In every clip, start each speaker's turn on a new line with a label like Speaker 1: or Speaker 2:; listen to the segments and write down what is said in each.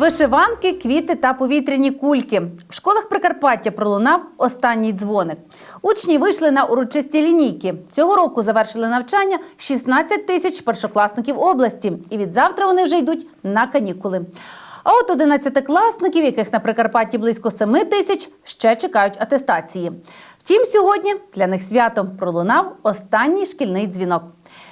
Speaker 1: Вишиванки, квіти та повітряні кульки. В школах Прикарпаття пролунав останній дзвоник. Учні вийшли на урочисті лінійки. Цього року завершили навчання 16 тисяч першокласників області. І від завтра вони вже йдуть на канікули. А от одинадцятикласників, яких на Прикарпатті близько 7 тисяч, ще чекають атестації. Втім, сьогодні для них свято пролунав останній шкільний дзвінок.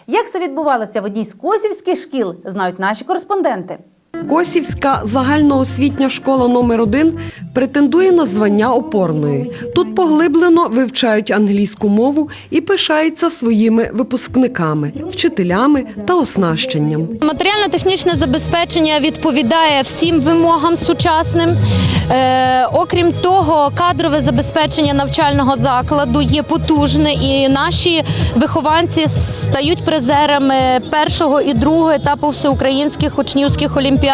Speaker 1: Як це відбувалося в одній з косівських шкіл, знають наші кореспонденти.
Speaker 2: Косівська загальноосвітня школа номер 1 претендує на звання опорної. Тут поглиблено вивчають англійську мову і пишаються своїми випускниками, вчителями та оснащенням.
Speaker 3: Матеріально-технічне забезпечення відповідає всім вимогам сучасним. Е, окрім того, кадрове забезпечення навчального закладу є потужне, і наші вихованці стають призерами першого і другого етапу всеукраїнських учнівських олімпіад,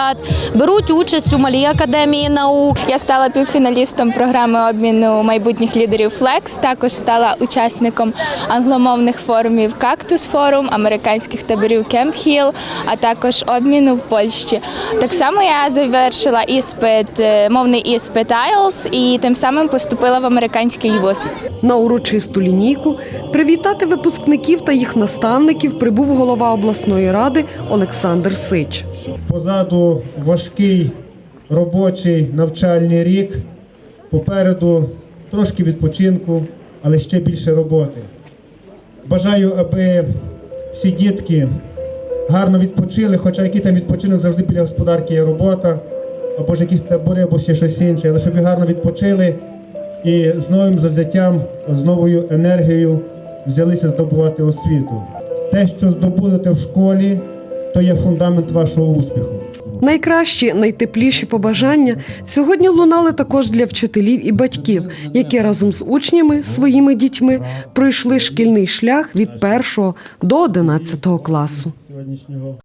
Speaker 3: беруть участь у малій академії наук.
Speaker 4: Я стала півфіналістом програми обміну майбутніх лідерів Flex. Також стала учасником англомовних форумів Cactus Forum, американських таборів Camp Hill, а також обміну в Польщі. Так само я завершила іспит, е, мовний іспит IELTS і тим самим поступила в американський вуз.
Speaker 2: На урочисту лінійку привітати випускників та їх наставників прибув голова обласної ради Олександр Сич.
Speaker 5: Позаду важкий робочий навчальний рік. Попереду трошки відпочинку, але ще більше роботи. Бажаю, аби всі дітки гарно відпочили, хоча який там відпочинок завжди біля господарки є робота, або ж якісь табори, або ще щось інше, але щоб гарно відпочили і з новим завзяттям, з новою енергією взялися здобувати освіту. Те, що здобудете в школі, то є фундамент вашого успіху.
Speaker 2: Найкращі, найтепліші побажання сьогодні лунали також для вчителів і батьків, які разом з учнями, своїми дітьми пройшли шкільний шлях від першого до 11 класу.